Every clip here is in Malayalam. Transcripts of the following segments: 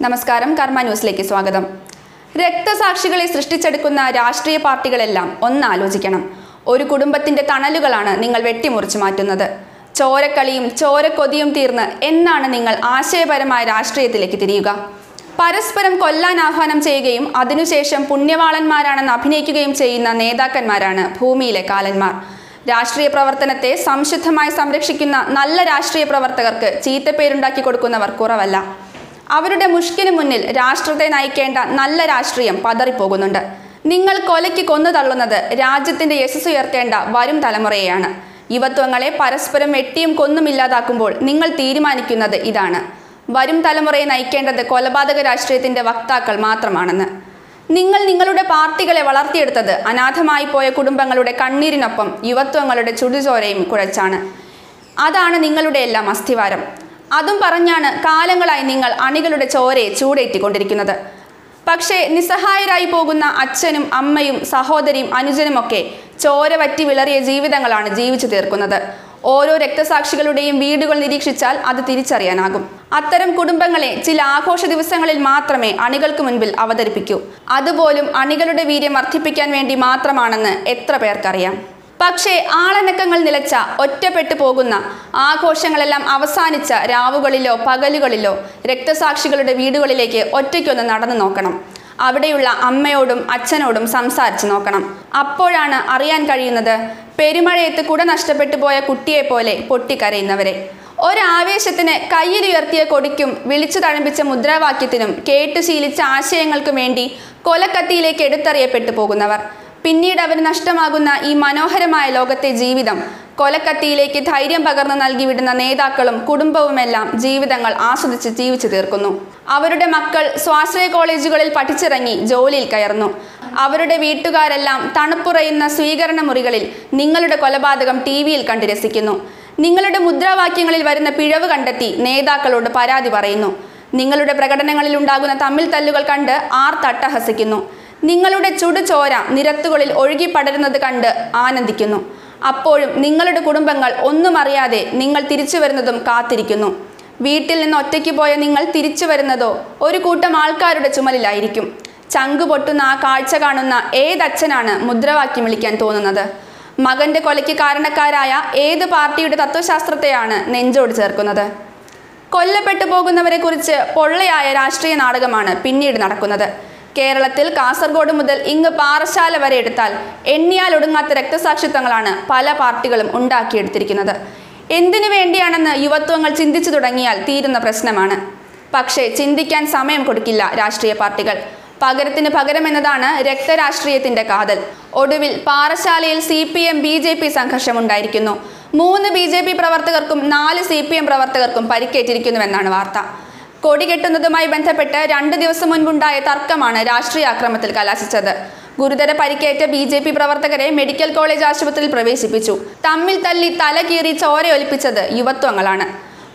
നമസ്കാരം കർമ്മ ന്യൂസിലേക്ക് സ്വാഗതം. രക്തസാക്ഷികളെ സൃഷ്ടിച്ചെടുക്കുന്ന രാഷ്ട്രീയ പാർട്ടികളെല്ലാം ഒന്നാലോചിക്കണം. ഒരു കുടുംബത്തിന്റെ തണലുകളാണ് നിങ്ങൾ വെട്ടിമുറിച്ചു മാറ്റുന്നത്. ചോരക്കളിയും ചോരക്കൊതിയും തീർന്ന് എന്നാണ് നിങ്ങൾ ആശയപരമായ രാഷ്ട്രീയത്തിലേക്ക് തിരിയുക. പരസ്പരം കൊല്ലാൻ ആഹ്വാനം ചെയ്യുകയും അതിനുശേഷം പുണ്യവാളന്മാരാണെന്ന് അഭിനയിക്കുകയും ചെയ്യുന്ന നേതാക്കന്മാരാണ് ഭൂമിയിലെ കാലന്മാർ. രാഷ്ട്രീയ പ്രവർത്തനത്തെ സംശുദ്ധമായി സംരക്ഷിക്കുന്ന നല്ല രാഷ്ട്രീയ പ്രവർത്തകർക്ക് ചീത്തപ്പേരുണ്ടാക്കി കൊടുക്കുന്നവർ കുറവല്ല. അവരുടെ മുഷ്കിന് മുന്നിൽ രാഷ്ട്രത്തെ നയിക്കേണ്ട നല്ല രാഷ്ട്രീയം പതറിപ്പോകുന്നുണ്ട്. നിങ്ങൾ കൊലയ്ക്ക് കൊന്നു തള്ളുന്നത് രാജ്യത്തിന്റെ യശസ് ഉയർത്തേണ്ട വരും തലമുറയെയാണ്. യുവത്വങ്ങളെ പരസ്പരം വെട്ടിയും കൊന്നുമില്ലാതാക്കുമ്പോൾ നിങ്ങൾ തീരുമാനിക്കുന്നത് ഇതാണ്. വരും തലമുറയെ നയിക്കേണ്ടത് കൊലപാതക രാഷ്ട്രീയത്തിന്റെ വക്താക്കൾ മാത്രമാണെന്ന്. നിങ്ങൾ നിങ്ങളുടെ പാർട്ടികളെ വളർത്തിയെടുത്തത് അനാഥമായി പോയ കുടുംബങ്ങളുടെ കണ്ണീരിനൊപ്പം യുവത്വങ്ങളുടെ ചുടുചോരയും കുഴച്ചാണ്. അതാണ് നിങ്ങളുടെ എല്ലാം അസ്ഥിവാരം. അതും പറഞ്ഞാണ് കാലങ്ങളായി നിങ്ങൾ അണികളുടെ ചോരയെ ചൂടേറ്റിക്കൊണ്ടിരിക്കുന്നത്. പക്ഷേ നിസ്സഹായരായി പോകുന്ന അച്ഛനും അമ്മയും സഹോദരിയും അനുജനുമൊക്കെ ചോര വറ്റി വിളറിയ ജീവിതങ്ങളാണ് ജീവിച്ചു തീർക്കുന്നത്. ഓരോ രക്തസാക്ഷികളുടെയും വീടുകൾ നിരീക്ഷിച്ചാൽ അത് തിരിച്ചറിയാനാകും. അത്തരം കുടുംബങ്ങളെ ചില ആഘോഷ ദിവസങ്ങളിൽ മാത്രമേ അണികൾക്ക് മുൻപിൽ അവതരിപ്പിക്കൂ. അതുപോലും അണികളുടെ വീര്യം വർദ്ധിപ്പിക്കാൻ വേണ്ടി മാത്രമാണെന്ന് എത്ര പേർക്കറിയാം. പക്ഷേ ആളനക്കങ്ങൾ നിലച്ച ഒറ്റപ്പെട്ടു പോകുന്ന ആഘോഷങ്ങളെല്ലാം അവസാനിച്ച രാവുകളിലോ പകലുകളിലോ രക്തസാക്ഷികളുടെ വീടുകളിലേക്ക് ഒറ്റയ്ക്കൊന്ന് നടന്നു നോക്കണം. അവിടെയുള്ള അമ്മയോടും അച്ഛനോടും സംസാരിച്ചു നോക്കണം. അപ്പോഴാണ് അറിയാൻ കഴിയുന്നത് പെരുമഴയത്ത് കുട നഷ്ടപ്പെട്ടു പോയ കുട്ടിയെപ്പോലെ പൊട്ടിക്കരയുന്നവരെ. ഒരാവേശത്തിന് കയ്യിലുയർത്തിയ കൊടിക്കും വിളിച്ചു തഴമ്പിച്ച മുദ്രാവാക്യത്തിനും കേട്ടു ശീലിച്ച ആശയങ്ങൾക്കും വേണ്ടി കൊലക്കത്തിയിലേക്ക് എടുത്തറിയപ്പെട്ടു പോകുന്നവർ. പിന്നീട് അവന് നഷ്ടമാകുന്ന ഈ മനോഹരമായ ലോകത്തെ ജീവിതം. കൊലക്കത്തിയിലേക്ക് ധൈര്യം പകർന്നു നൽകിവിടുന്ന നേതാക്കളും കുടുംബവുമെല്ലാം ജീവിതങ്ങൾ ആസ്വദിച്ച് ജീവിച്ചു തീർക്കുന്നു. അവരുടെ മക്കൾ സ്വാശ്രയ കോളേജുകളിൽ പഠിച്ചിറങ്ങി ജോലിയിൽ കയറുന്നു. അവരുടെ വീട്ടുകാരെല്ലാം തണുപ്പുറയുന്ന സ്വീകരണ മുറികളിൽ നിങ്ങളുടെ കൊലപാതകം ടി വിയിൽ കണ്ട് രസിക്കുന്നു. നിങ്ങളുടെ മുദ്രാവാക്യങ്ങളിൽ വരുന്ന പിഴവ് കണ്ടെത്തി നേതാക്കളോട് പരാതി പറയുന്നു. നിങ്ങളുടെ പ്രകടനങ്ങളിൽ ഉണ്ടാകുന്ന തമ്മിൽ തല്ലുകൾ കണ്ട് ആർ തട്ടഹസിക്കുന്നു നിങ്ങളുടെ ചുടുചോര നിരത്തുകളിൽ ഒഴുകി പടരുന്നത് കണ്ട് ആനന്ദിക്കുന്നു. അപ്പോഴും നിങ്ങളുടെ കുടുംബങ്ങൾ ഒന്നും അറിയാതെ നിങ്ങൾ തിരിച്ചു വരുന്നതും കാത്തിരിക്കുന്നു. വീട്ടിൽ നിന്ന് ഒറ്റയ്ക്ക് പോയ നിങ്ങൾ തിരിച്ചു വരുന്നതോ ഒരു കൂട്ടം ആൾക്കാരുടെ ചുമലിലായിരിക്കും. ചങ്കു പൊട്ടുന്ന ആ കാഴ്ച കാണുന്ന ഏതച്ഛനാണ് മുദ്രാവാക്യം വിളിക്കാൻ തോന്നുന്നത്? മകന്റെ കൊലയ്ക്ക് കാരണക്കാരായ ഏത് പാർട്ടിയുടെ തത്വശാസ്ത്രത്തെയാണ് നെഞ്ചോട് ചേർക്കുന്നത്? കൊല്ലപ്പെട്ടു പോകുന്നവരെക്കുറിച്ച് പൊള്ളയായ രാഷ്ട്രീയ നാടകമാണ് പിന്നീട് നടക്കുന്നത്. കേരളത്തിൽ കാസർഗോഡ് മുതൽ ഇങ്ങ് പാറശാല വരെ എടുത്താൽ എണ്ണിയാൽ ഒടുങ്ങാത്ത രക്തസാക്ഷിത്വങ്ങളാണ് പല പാർട്ടികളും ഉണ്ടാക്കിയെടുത്തിരിക്കുന്നത്. എന്തിനു വേണ്ടിയാണെന്ന് യുവത്വങ്ങൾ ചിന്തിച്ചു തുടങ്ങിയാൽ തീരുന്ന പ്രശ്നമാണ്. പക്ഷേ ചിന്തിക്കാൻ സമയം കൊടുക്കില്ല രാഷ്ട്രീയ പാർട്ടികൾ. പകരത്തിന് പകരം എന്നതാണ് രക്തരാഷ്ട്രീയത്തിന്റെ കാതൽ. ഒടുവിൽ പാറശാലയിൽ C P M B J P സംഘർഷമുണ്ടായിരിക്കുന്നു മൂന്ന് ബി ജെ പി പ്രവർത്തകർക്കും നാല് സി പി എം പ്രവർത്തകർക്കും പരിക്കേറ്റിരിക്കുന്നുവെന്നാണ് വാർത്ത. കൊടികെട്ടുന്നതുമായി ബന്ധപ്പെട്ട് രണ്ട് ദിവസം മുൻപുണ്ടായ തർക്കമാണ് രാഷ്ട്രീയ ആക്രമത്തിൽ കലാശിച്ചത്. ഗുരുതര പരിക്കേറ്റ ബി ജെ പി പ്രവർത്തകരെ മെഡിക്കൽ കോളേജ് ആശുപത്രിയിൽ പ്രവേശിപ്പിച്ചു. തമ്മിൽ തല്ലി തല കീറി ചോരയൊലിപ്പിച്ചത് യുവത്വങ്ങളാണ്.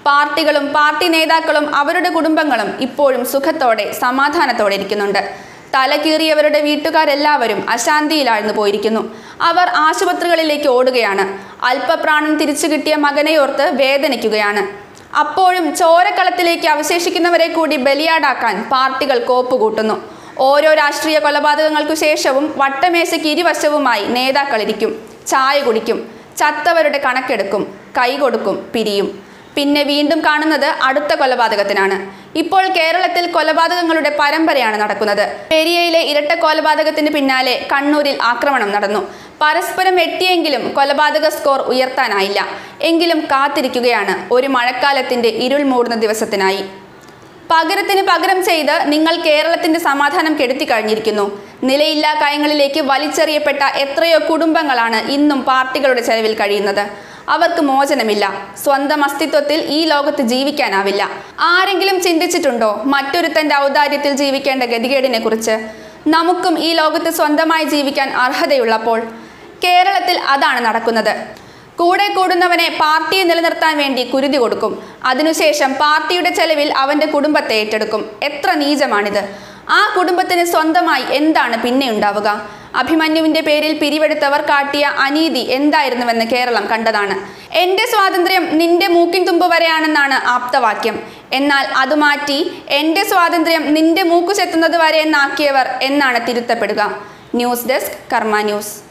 പാർട്ടികളും പാർട്ടി നേതാക്കളും അവരുടെ കുടുംബങ്ങളും ഇപ്പോഴും സുഖത്തോടെ സമാധാനത്തോടെ ഇരിക്കുന്നുണ്ട്. തല കീറിയവരുടെ വീട്ടുകാരെല്ലാവരും അശാന്തിയിലാഴ്ന്നു പോയിരിക്കുന്നു. അവർ ആശുപത്രികളിലേക്ക് ഓടുകയാണ്. അല്പപ്രാണൻ തിരിച്ചു കിട്ടിയ മകനെയോർത്ത് വേദനിക്കുകയാണ്. അപ്പോഴും ചോരക്കളത്തിലേക്ക് അവശേഷിക്കുന്നവരെ കൂടി ബലിയാടാക്കാൻ പാർട്ടികൾ കോപ്പുകൂട്ടുന്നു. ഓരോ രാഷ്ട്രീയ കൊലപാതകങ്ങൾക്കു ശേഷവും വട്ടമേശയ്ക്ക് ഇരുവശവുമായി നേതാക്കളിരിക്കും ചായ കുടിക്കും. ചത്തവരുടെ കണക്കെടുക്കും. കൈ കൊടുക്കും. പിരിയും. പിന്നെ വീണ്ടും കാണുന്നത് അടുത്ത കൊലപാതകത്തിനാണ്. ഇപ്പോൾ കേരളത്തിൽ കൊലപാതകങ്ങളുടെ പരമ്പരയാണ് നടക്കുന്നത്. പെരിയയിലെ ഇരട്ട കൊലപാതകത്തിന് പിന്നാലെ കണ്ണൂരിൽ ആക്രമണം നടന്നു. പരസ്പരം വെട്ടിയെങ്കിലും കൊലപാതക സ്കോർ ഉയർത്താനായില്ല. എങ്കിലും കാത്തിരിക്കുകയാണ്. ഒരു മഴക്കാലത്തിന്റെ ഇരുൾ മൂടുന്ന ദിവസത്തിനായി. പകരത്തിന് പകരം ചെയ്ത് നിങ്ങൾ കേരളത്തിന്റെ സമാധാനം കെടുത്തി കഴിഞ്ഞിരിക്കുന്നു. നിലയില്ലാ കായങ്ങളിലേക്ക് വലിച്ചെറിയപ്പെട്ട എത്രയോ കുടുംബങ്ങളാണ് ഇന്നും പാർട്ടികളുടെ ചെലവിൽ കഴിയുന്നത്. അവർക്ക് മോചനമില്ല. സ്വന്തം അസ്തിത്വത്തിൽ ഈ ലോകത്ത് ജീവിക്കാനാവില്ല. ആരെങ്കിലും ചിന്തിച്ചിട്ടുണ്ടോ മറ്റൊരുത്തന്റെ ഔദാര്യത്തിൽ ജീവിക്കേണ്ട ഗതികേടിനെ കുറിച്ച് നമുക്കും ഈ ലോകത്ത് സ്വന്തമായി ജീവിക്കാൻ അർഹതയുള്ളപ്പോൾ കേരളത്തിൽ അതാണ് നടക്കുന്നത്. കൂടെ കൂടുന്നവനെ പാർട്ടിയെ നിലനിർത്താൻ വേണ്ടി കുരുതി കൊടുക്കും. അതിനുശേഷം പാർട്ടിയുടെ ചെലവിൽ അവന്റെ കുടുംബത്തെ ഏറ്റെടുക്കും. എത്ര നീചമാണിത്. ആ കുടുംബത്തിന് സ്വന്തമായി എന്താണ് പിന്നെ ഉണ്ടാവുക? അഭിമന്യുവിന്റെ പേരിൽ പിരിവെടുത്തവർ കാട്ടിയ അനീതി എന്തായിരുന്നുവെന്ന് കേരളം കണ്ടതാണ്. എന്റെ സ്വാതന്ത്ര്യം നിന്റെ മൂക്കിൻ തുമ്പ് വരെയാണെന്നാണ് ആപ്തവാക്യം. എന്നാൽ അത് മാറ്റി എന്റെ സ്വാതന്ത്ര്യം നിന്റെ മൂക്കു ചെത്തുന്നത് വരെ എന്നാക്കിയവർ എന്നാണ് തിരുത്തപ്പെടുക. News desk Karma news.